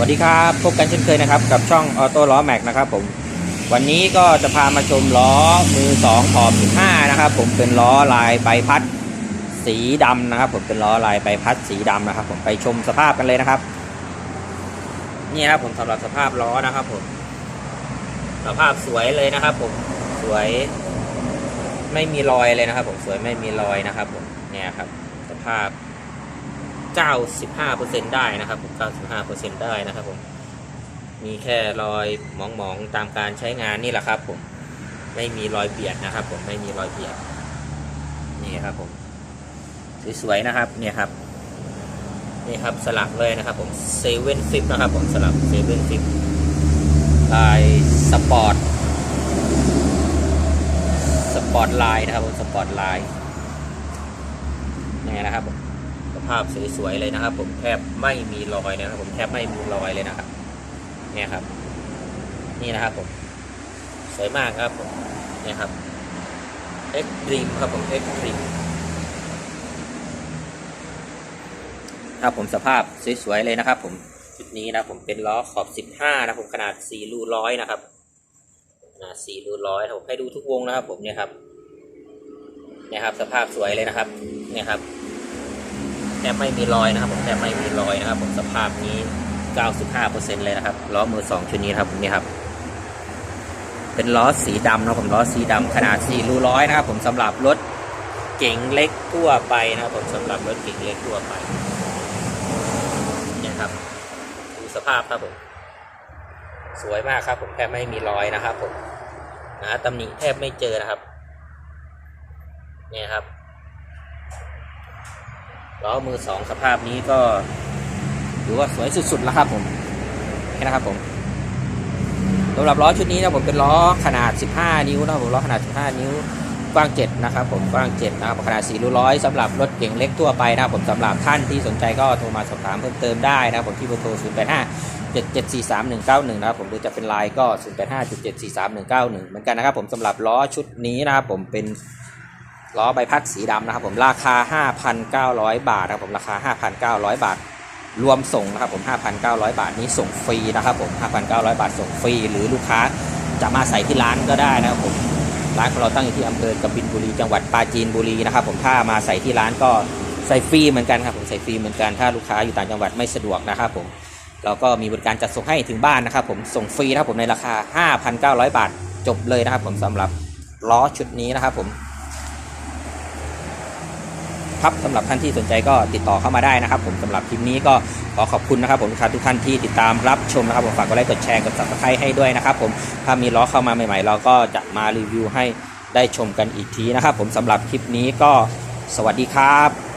วัสดีครับ พบกันเช่นเคยนะครับ กับช่องออโต้ล้อแม็กนะครับผมวันนี้ก็จะพามาชมล้อมือ2ขอบ15นะครับ ผมเป็นล้อลายใบพัดสีดำนะครับ ผมเป็นล้อลายใบพัดสีดำนะครับ ผมไปชมสภาพกันเลยนะครับนี่ครับผมสำหรับสภาพล้อนะครับ ผม สภาพสวยเลยนะครับ ผมสวยไม่มีรอยเลยนะครับ ผมสวยไม่มีรอยนะครับ ผมเนี่ยครับ สภาพ 95%ได้นะครับผม95%ได้นะครับผม มีแค่รอยหมองๆตามการใช้งานนี่แหละครับผมไม่มีรอยเบียดนะครับ ผมไม่มีรอยเบียดนี่ครับผมสวยๆนะครับเนี่ยครับนี่ครับสลักเลยนะครับผมเซเว่นฟิปนะครับผมสลักเซเว่นฟิปลายสปอร์ตสปอร์ตไลน์นะครับผมสปอร์ตไลน์นี่นะครับผม ภาพสวยๆเลยนะครับ ผมแทบไม่มีรอยนะครับ ผมแทบไม่มีรอยเลยนะครับ เนี่ยครับ นี่นะครับผม สวยมากครับผมเนี่ยครับเอ็กตรีมครับผมเอ็กตรีมครับผมสภาพสวยๆเลยนะครับ ผมชุดนี้นะผมเป็นล้อขอบ 15 นะผมขนาด4รูร้อยนะครับขนาด4รูร้อยผมให้ดูทุกวงนะครับ ผมเนี่ยครับเนี่ยครับ สภาพสวยเลยนะครับ เนี่ยครับ แทบไม่มีรอยนะครับผมแทบไม่มีรอยนะครับ ผมสภาพนี้ 95%เลยนะครับล้อมือสองชุดนี้นครับผมนี่ครับ เป็นล้อสีดำนะครับผมล้อสีดำขนาด4รูร้อยนะครับ ผมสำหรับรถเก๋งเล็กทั่วไปนะครับ ผมสำหรับรถเก๋งเล็กทั่วไปเนี่ยครับดูสภาพครับผมสวยมากครับ ผมแทบไม่มีรอยนะครับ ผมนะตำหนิแทบไม่เจอนะครับ เนี่ยครับ ล้อมือสองสภาพนี้ก็ถือว่าสวยสุดๆแล้วครับผมนี่นะครับผมสำหรับล้อชุดนี้นะผมเป็นล้อขนาด 15 นิ้วนะผมล้อขนาด 15 นิ้วกว้าง 7 นะครับผมกว้าง 7 นะครับขนาด4รูร้อยสำหรับรถเก่งเล็กทั่วไปนะผมสำหรับท่านที่สนใจก็โทรมาสอบถามเพิ่มเติมได้นะผมที่เบอร์โทร 0 8 5 7 7 4 3 1 9 1 นะครับผมหรือจะเป็นไลน์ก็ 0 8 5 7 7 4 3 1 9 1 เหมือนกันนะครับผมสำหรับล้อชุดนี้นะครับผมเป็น ล้อใบพัดสีดำนะครับผมราคา 5,900 บาทนะครับผมราคา 5,900 บาท รวมส่งนะครับผม5,900 บาทนี้ส่งฟรีนะครับผม5,900 บาทส่งฟรีหรือลูกค้าจะมาใส่ที่ร้านก็ได้นะครับผมร้านของเราตั้งอยู่ที่อำเภอกบินบุรีจังหวัดปราจีนบุรีนะครับผมถ้ามาใส่ที่ร้านก็ใส่ฟรีเหมือนกันครับผมใส่ฟรีเหมือนกันถ้าลูกค้าอยู่ต่างจังหวัดไม่สะดวกนะครับผมเราก็มีบริการจัดส่งให้ถึงบ้านนะครับผมส่งฟรีนะครับผมในราคา 5,900 บาทจบเลยนะครับผมสำหรับล้อชุดนี้นะครับผม ครับสำหรับท่านที่สนใจก็ติดต่อเข้ามาได้นะครับ ผมสำหรับคลิปนี้ก็ขอขอบคุณนะครับผมทุกท่านที่ติดตามรับชมนะครับผมฝากกดไลค์กดแชร์กดติดตามให้ด้วยนะครับผมถ้ามีล้อเข้ามาใหม่ๆ เราก็จะมารีวิวให้ได้ชมกันอีกทีนะครับผมสำหรับคลิปนี้ก็สวัสดีครับ